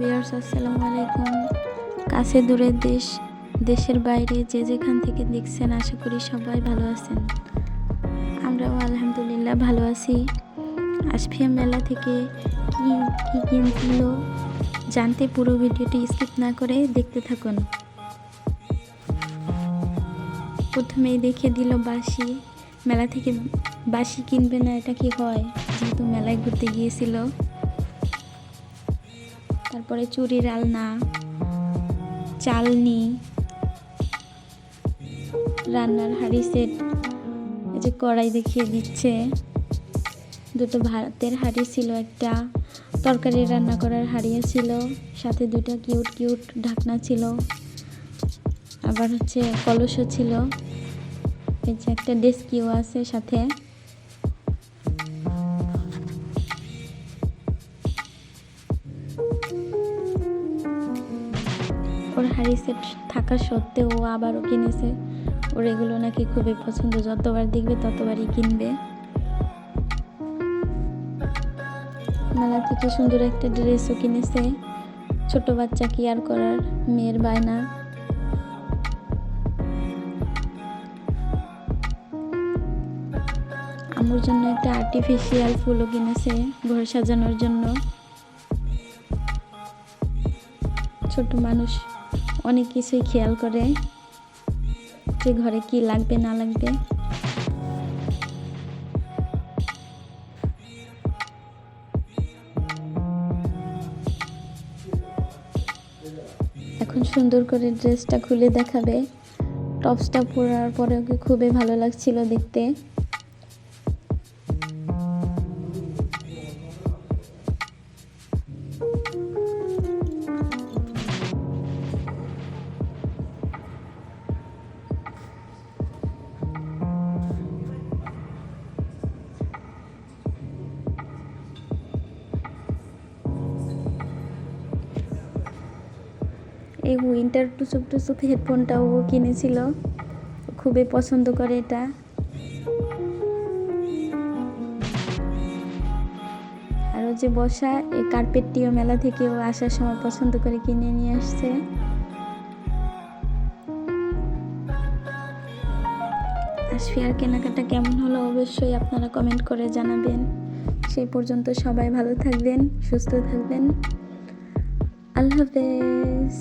Viewers, আসসালামু আলাইকুম। কাছে দূরের দেশ, দেশের বাইরে যে যেখান থেকে দেখছেন, আশা করি সবাই ভালো আছেন। আমরাও আলহামদুলিল্লাহ ভালো আছি। আশফিয়া মেলা থেকে কি কি কিনছিল জানতে পুরো ভিডিওটি স্কিপ না করে দেখতে থাকুন। প্রথমেই দেখে দিল বাসি মেলা থেকে বাসি কিনবে না, এটা কি হয়? যেহেতু মেলায় ঘুরতে গিয়েছিল। তারপরে চুরির আলনা, চালনি, রান্নার হাঁড়ি সেট এই যে কড়াই দেখিয়ে দিচ্ছে। দুটো ভাতের হাঁড়ি ছিল একটা, তরকারি রান্না করার হাঁড়িও ছিল, সাথে দুটো কিউট কিউট ঢাকনা ছিল। আবার হচ্ছে কলসও ছিল। এই যে একটা ডেস্কিও আছে সাথে। ওর হাড়ি সেট থাকা সত্ত্বেও ও আবারও কিনেছে। ওর এগুলো নাকি খুবই পছন্দ। যতবার দেখবে, ততবারই কিনবে। মেলা থেকে সুন্দর একটা ড্রেসও কিনেছে। ছোট বাচ্চা কেয়ার করার? মেয়ের বায়না। আমার জন্য একটা আর্টিফিশিয়াল ফুলও কিনেছে ঘর সাজানোর জন্য। ছোট মানুষ অনেক কিছুই খেয়াল করে যে ঘরে কি লাগবে, না লাগবে। এখন সুন্দর করে ড্রেসটা খুলে দেখাবে। টপসটা পরার পরে ওকে খুবই ভালো লাগছিল দেখতে। এই উইন্টার টুসুক টুসুক হেডফোনটাও কিনেছিল। খুবই পছন্দ করে এটা। আর ও যে বসা এই কার্পেটটিও মেলা থেকে ও আসার সময় পছন্দ করে কিনে নিয়ে আসছে। আশফিয়ার কেনাকাটা কেমন হলো? অবশ্যই আপনারা কমেন্ট করে জানাবেন। সেই পর্যন্ত সবাই ভালো থাকবেন, সুস্থ থাকবেন। আল্লাহ হাফেজ।